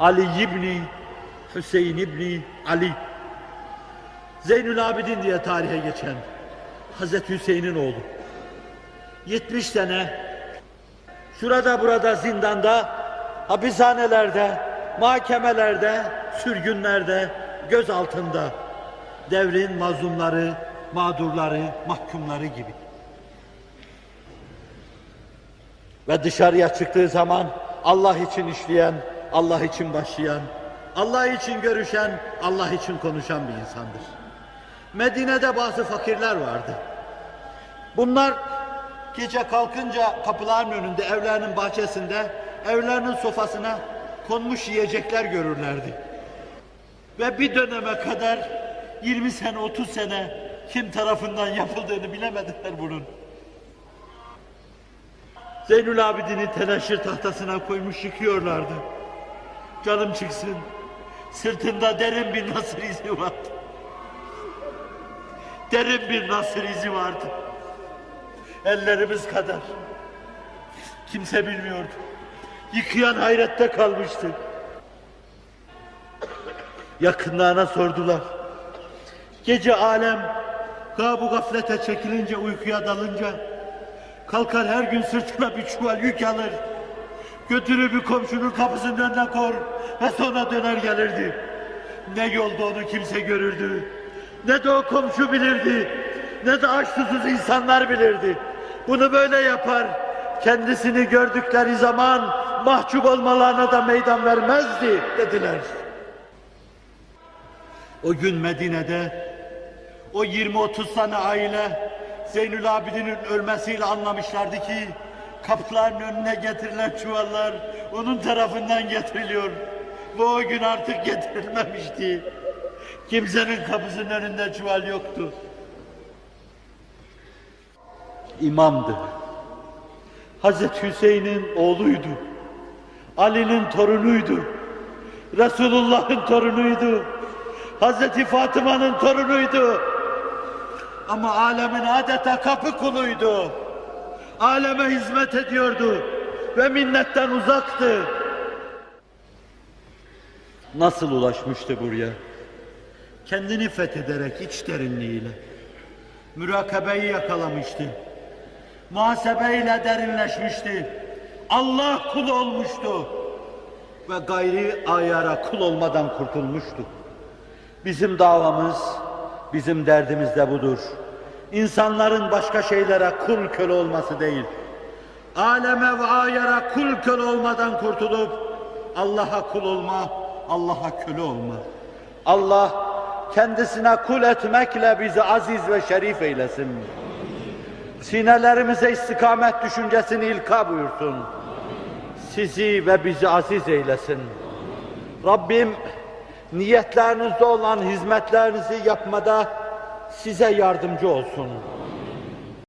Ali İbni Hüseyin İbni Ali Zeynül Abidin diye tarihe geçen Hazreti Hüseyin'in oğlu. 70 sene şurada burada zindanda, hapishanelerde, mahkemelerde, sürgünlerde, göz altında devrin mazlumları, mağdurları, mahkumları gibi. Ve dışarıya çıktığı zaman Allah için işleyen, Allah için başlayan, Allah için görüşen, Allah için konuşan bir insandır. Medine'de bazı fakirler vardı. Bunlar gece kalkınca kapıların önünde, evlerinin bahçesinde, evlerinin sofasına konmuş yiyecekler görürlerdi. Ve bir döneme kadar 20 sene, 30 sene kim tarafından yapıldığını bilemediler bunun. Zeynül Abidin'i teneşir tahtasına koymuş yıkıyorlardı. Canım çıksın. Sırtında derin bir nasır izi vardı. Derin bir nasır izi vardı. Ellerimiz kadar. Kimse bilmiyordu. Yıkayan hayrette kalmıştı. Yakınlarına sordular. Gece alem gabu gaflete çekilince uykuya dalınca kalkar her gün sırtına bir çuval yük alır. Götürür bir komşunun kapısının önüne kor ve sonra döner gelirdi. Ne yolda onu kimse görürdü. Ne de o komşu bilirdi. Ne de aç susuz insanlar bilirdi. Bunu böyle yapar. Kendisini gördükleri zaman mahcup olmalarına da meydan vermezdi dediler. O gün Medine'de o 20-30 tane aile Zeynül Abidin'in ölmesiyle anlamışlardı ki kapıların önüne getirilen çuvallar onun tarafından getiriliyor. Bu o gün artık getirilmemişti. Kimsenin kapısının önünde çuval yoktu. İmamdı. Hazreti Hüseyin'in oğluydu. Ali'nin torunuydu. Resulullah'ın torunuydu. Hazreti Fatıma'nın torunuydu. Ama alemin adeta kapı kuluydu. Aleme hizmet ediyordu ve minnetten uzaktı. Nasıl ulaşmıştı buraya? Kendini fethederek iç derinliğiyle. Mürakabeyi yakalamıştı. Muhasebeyle derinleşmişti. Allah kul olmuştu. Ve gayri ayara kul olmadan kurtulmuştu. Bizim davamız, bizim derdimiz de budur. İnsanların başka şeylere kul köle olması değil. Aleme ve ayara kul köle olmadan kurtulup Allah'a kul olma, Allah'a köle olma. Allah kendisine kul etmekle bizi aziz ve şerif eylesin. Sinelerimize istikamet düşüncesini ilka buyursun. Sizi ve bizi aziz eylesin. Rabbim niyetlerinizde olan hizmetlerinizi yapmada size yardımcı olsun.